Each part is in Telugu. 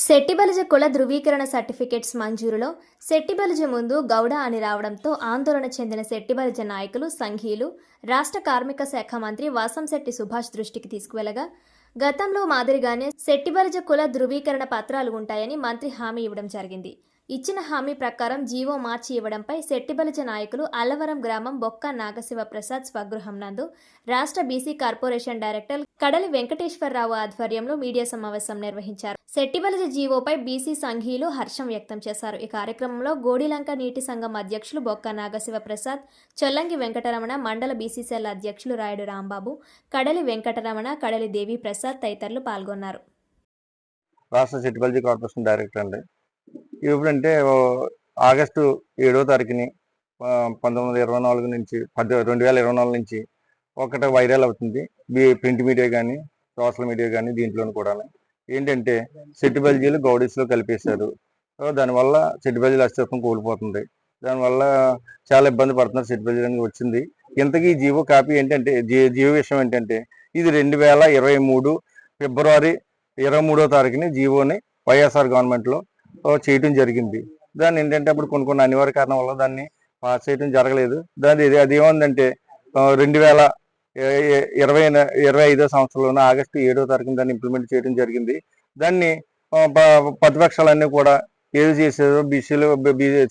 శెట్టిబలిజ కుల ధృవీకరణ సర్టిఫికెట్స్ మంజూరులో శెట్టిబలిజ ముందు గౌడ అని రావడంతో ఆందోళన చెందిన శెట్టిబలిజ నాయకులు సంఘీయులు రాష్ట్ర కార్మిక శాఖ మంత్రి వాసంశెట్టి సుభాష్ దృష్టికి తీసుకువెళ్ళగా గతంలో మాదిరిగానే శెట్టిబలిజ కుల ధృవీకరణ పత్రాలు ఉంటాయని మంత్రి హామీ ఇవ్వడం జరిగింది. ఇచ్చిన హామీ ప్రకారం జీవో మార్చి ఇవ్వడంపై శెట్టిబలిజ నాయకులు అల్లవరం గ్రామం బొక్క నాగశివ ప్రసాద్ స్వగృహం నందు రాష్ట్ర బీసీ కార్పొరేషన్ డైరెక్టర్ కడలి వెంకటేశ్వరరావు ఆధ్వర్యంలో మీడియా సమావేశం నిర్వహించారు. శెట్టిబలిజ జీవోపై బీసీ సంఘీయులు హర్షం వ్యక్తం చేశారు. ఈ కార్యక్రమంలో గోడిలంక నీటి సంఘం అధ్యక్షులు బొక్క నాగశివ ప్రసాద్ చొల్లంగి వెంకటరమణ మండల బీసీసీఎల్ అధ్యక్షులు రాయుడు రాంబాబు కడలి వెంకటరమణ కడలి దేవి ప్రసాద్ తదితరులు పాల్గొన్నారు. రాష్ట్ర సెటిబల్జీ కార్పొరేషన్ డైరెక్టర్ అండి ఎప్పుడంటే ఆగస్టు ఏడో తారీఖుని పంతొమ్మిది వందల ఇరవై నాలుగు నుంచి పది రెండు వేల ఇరవై నాలుగు నుంచి ఒకటి వైరల్ అవుతుంది. బి- ప్రింట్ మీడియా కానీ సోషల్ మీడియా కానీ దీంట్లోనూ కూడా ఏంటంటే సెటిబల్జీలు గౌడీస్లో కలిపేశారు. దానివల్ల దానివల్ల బల్జీలు అస్తిత్వం కోల్పోతుంది. దానివల్ల చాలా ఇబ్బంది పడుతున్నారు సెటిబల్జీ వచ్చింది. ఇంతకీ జీవో కాపీ ఏంటంటే జీ- జీవో విషయం ఏంటంటే ఇది రెండు వేల ఇరవై మూడు ఫిబ్రవరి ఇరవై మూడో తారీఖుని జీవోని వైఎస్ఆర్ గవర్నమెంట్లో చేయటం జరిగింది. దాన్ని ఏంటంటే అప్పుడు కొన్ని కొన్ని అనివార్య కారణం వల్ల దాన్ని పాస్ చేయడం జరగలేదు. దాని ఇది అది ఏముందంటే రెండు వేల ఇరవై ఇరవై ఐదో సంవత్సరంలోనే ఆగస్టు ఏడో తారీఖున దాన్ని ఇంప్లిమెంట్ చేయడం జరిగింది. దాన్ని ప- ప్రతిపక్షాలన్నీ కూడా ఏది చేసేదో బీసీలు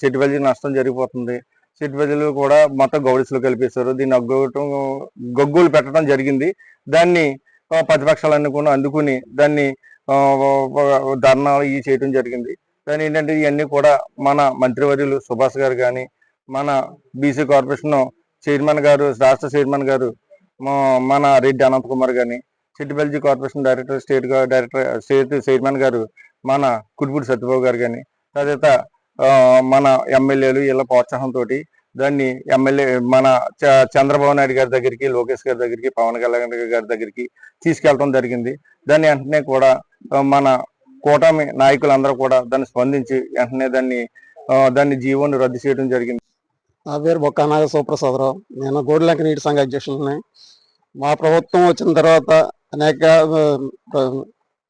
చెట్టుబల్జీ నష్టం జరిగిపోతుంది. చెట్టుబల్జీలు కూడా మొత్తం గౌడీస్లో కల్పిస్తారు దీన్ని అగ్గొట్టం గొగ్గులు పెట్టడం జరిగింది. దాన్ని ప్రతిపక్షాలన్నీ కూడా అందుకుని దాన్ని ధర్నాలు ఇవి చేయడం జరిగింది. కానీ ఏంటంటే ఇవన్నీ కూడా మన మంత్రివర్యులు సుభాష్ గారు కానీ మన బీసీ కార్పొరేషన్ చైర్మన్ గారు రాష్ట్ర చైర్మన్ గారు మన రెడ్డి అనంత్ కుమార్ కానీ Chittibalija corporation director state director state chairman గారు మన కుడిపూడి సత్యబాబు గారు కానీ తర్వాత మన ఎమ్మెల్యేలు వీళ్ళ ప్రోత్సాహంతో దాన్ని ఎమ్మెల్యే మన చ- చంద్రబాబు నాయుడు గారి దగ్గరికి లోకేష్ గారి దగ్గరికి పవన్ కళ్యాణ్ గారి దగ్గరికి తీసుకెళ్ళడం జరిగింది. దాన్ని వెంటనే కూడా మన కూటమి నాయకులందరూ కూడా దాన్ని స్పందించి వెంటనే దాన్ని దాన్ని జీవోని రద్దు చేయడం జరిగింది. నా పేరు బొక్క నాగ సుప్రసాదరావు నేను గోడిలంక నీటి సంఘ అధ్యక్షులని మా ప్రభుత్వం వచ్చిన తర్వాత అనేక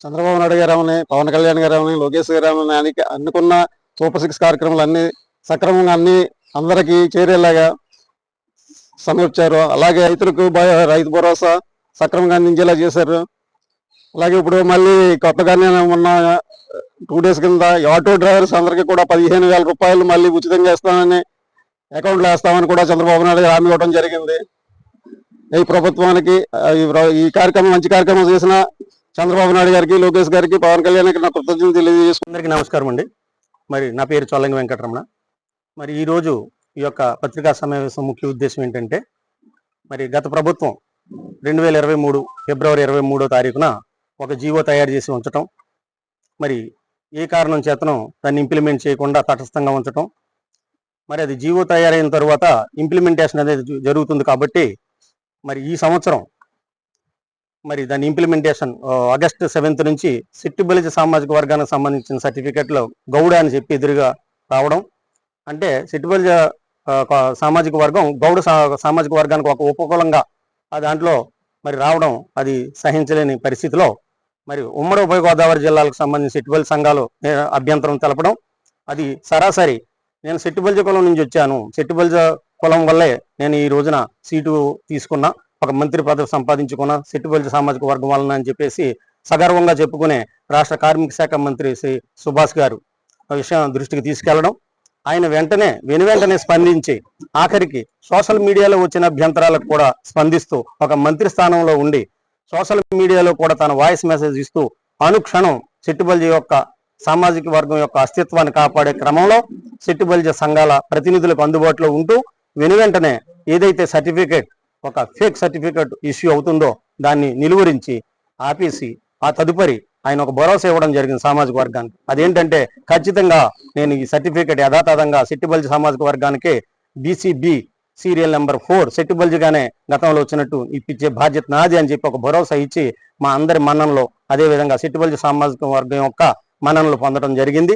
చంద్రబాబు నాయుడు గారు అవని పవన్ కళ్యాణ్ గారు అవని లోకేష్ గారు అవని అనేక అనుకున్న సూపర్ సిక్స్ కార్యక్రమాలు అన్ని సక్రమంగా అన్ని అందరికీ చేరేలాగా సమర్పించారు అలాగే రైతులకు రైతు భరోసా సక్రమంగా అందించేలా చేశారు. అలాగే ఇప్పుడు మళ్ళీ కొత్తగానే మొన్న టూ డేస్ కింద ఆటో డ్రైవర్స్ అందరికీ కూడా పదిహేను వేల రూపాయలు మళ్ళీ ఉచితంగా ఇస్తామని అకౌంట్లో వేస్తామని కూడా చంద్రబాబు నాయుడు గారు హామీ ఇవ్వడం జరిగింది. ఈ ప్రభుత్వానికి ఈ కార్యక్రమం మంచి కార్యక్రమం చేసిన చంద్రబాబు నాయుడు గారికి లోకేష్ గారికి పవన్ కళ్యాణ్ నా కృతజ్ఞతలు తెలియజేసుకుందరికి నమస్కారం అండి. మరి నా పేరు చొల్లంగి వెంకటరమణ. మరి ఈరోజు ఈ యొక్క పత్రికా సమావేశం ముఖ్య ఉద్దేశం ఏంటంటే మరి గత ప్రభుత్వం రెండు వేల ఇరవై మూడు ఫిబ్రవరి ఇరవై మూడో తారీఖున ఒక జీవో తయారు చేసి ఉంచటం. మరి ఏ కారణం చేతనో దాన్ని ఇంప్లిమెంట్ చేయకుండా తటస్థంగా ఉంచటం. మరి అది జీవో తయారైన తర్వాత ఇంప్లిమెంటేషన్ అనేది జరుగుతుంది కాబట్టి మరి ఈ సంవత్సరం మరి దాని ఇంప్లిమెంటేషన్ ఆగస్టు సెవెంత్ నుంచి సిట్టిబలిజ సామాజిక వర్గానికి సంబంధించిన సర్టిఫికెట్లో గౌడ అని చెప్పి ఎదురుగా రావడం. అంటే సిట్టు బలిజ ఒక సామాజిక వర్గం గౌడ సా- సామాజిక వర్గానికి ఒక ఉపకూలంగా ఆ దాంట్లో మరి రావడం అది సహించలేని పరిస్థితిలో మరి ఉమ్మడి ఉభయ గోదావరి జిల్లాలకు సంబంధించిన సిట్టుబల్ సంఘాలు అభ్యంతరం తెలపడం అది సరాసరి. నేను సిట్టుబల్జ కులం నుంచి వచ్చాను. సిట్టుబల్జ కులం వల్లే నేను ఈ రోజున సీటు తీసుకున్నా ఒక మంత్రి పదవి సంపాదించుకున్న సిట్టుబల్జ సామాజిక వర్గం వలన అని చెప్పేసి సగర్వంగా చెప్పుకునే రాష్ట్ర కార్మిక శాఖ మంత్రి శ్రీ సుభాష్ గారు ఆ విషయం దృష్టికి తీసుకెళ్ళడం. ఆయన వెంటనే వెను వెంటనే స్పందించి ఆఖరికి సోషల్ మీడియాలో వచ్చిన అభ్యంతరాలకు కూడా స్పందిస్తూ ఒక మంత్రి స్థానంలో ఉండి సోషల్ మీడియాలో కూడా తన వాయిస్ మెసేజ్ ఇస్తూ అనుక్షణం సెట్టిబల్జ యొక్క సామాజిక వర్గం యొక్క అస్తిత్వాన్ని కాపాడే క్రమంలో సెట్టిబల్జ సంఘాల ప్రతినిధులకు అందుబాటులో ఉంటూ వెను వెంటనే ఏదైతే సర్టిఫికేట్ ఒక ఫేక్ సర్టిఫికేట్ ఇష్యూ అవుతుందో దాన్ని నిలువరించి ఆపేసి ఆ తదుపరి ఆయన ఒక భరోసా ఇవ్వడం జరిగింది సామాజిక వర్గానికి. అదేంటంటే ఖచ్చితంగా నేను ఈ సర్టిఫికేట్ యథాతథంగా సిట్టిబల్జి సామాజిక వర్గానికి బీసీబీ సీరియల్ నెంబర్ ఫోర్. సెట్టిబల్జిగానే గతంలో వచ్చినట్టు ఇప్పించే బాధ్యత నాది అని చెప్పి ఒక భరోసా ఇచ్చి మా అందరి మన్ననలో అదే విధంగా సెట్టిబల్జి సామాజిక వర్గం యొక్క మన్ననలు పొందడం జరిగింది.